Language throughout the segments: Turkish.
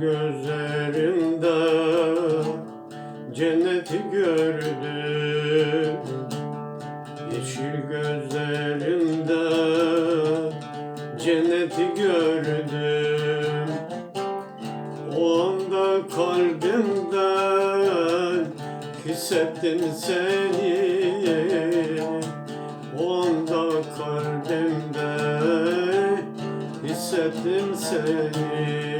gözlerinde cenneti gördüm. Yeşil gözlerinde cenneti gördüm. O anda kalbimden hissettim seni. O anda kalbimde hissettim seni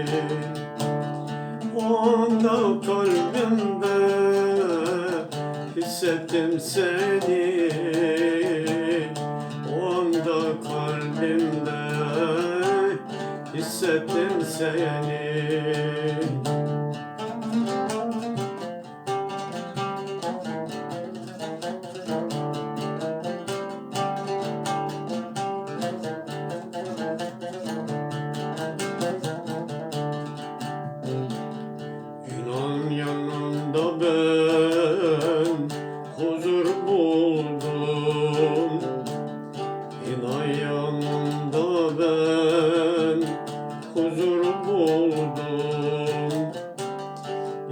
O anda kalbimde hissettim seni. O anda kalbimde hissettim seni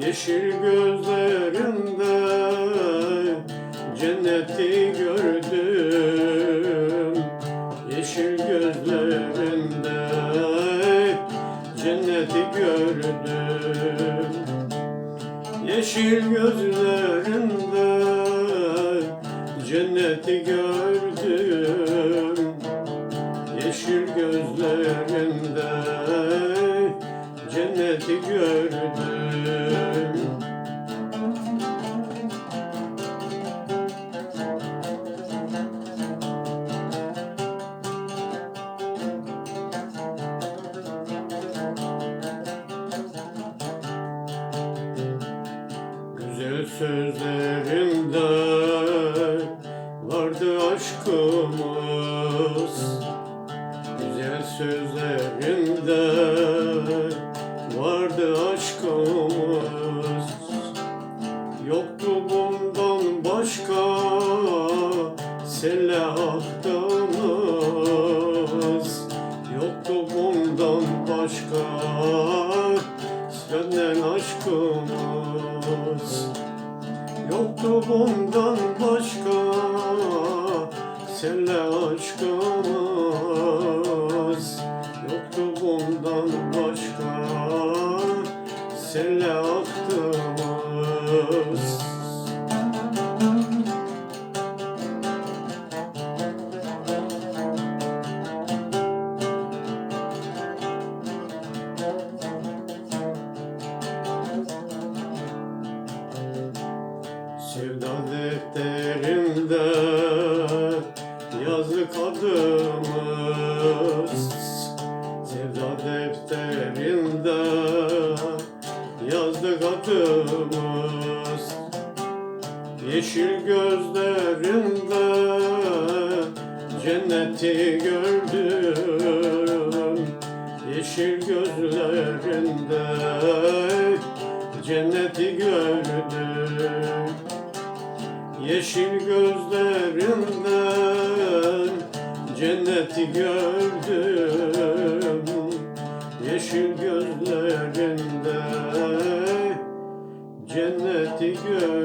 Yeşil gözlerinde cenneti gördüm. Yeşil gözlerinde cenneti gördüm. Yeşil gözlerinde cenneti gördüm. Yeşil gözlerinde cenneti gördüm. Güzel sözlerinde senle aklımız Yoktu bundan başka. Senden aşkımız Yoktu bundan başka. Senle aşkımız Yoktu bundan başka. Senle aklımız Sevda defterinde yazık adımız. Sevda defterinde yazdık adımız. Yeşil gözlerinde cenneti gördüm. Yeşil gözlerinde cenneti gördüm Yeşil gözlerinden cenneti gördüm. Yeşil gözlerinde cenneti gördüm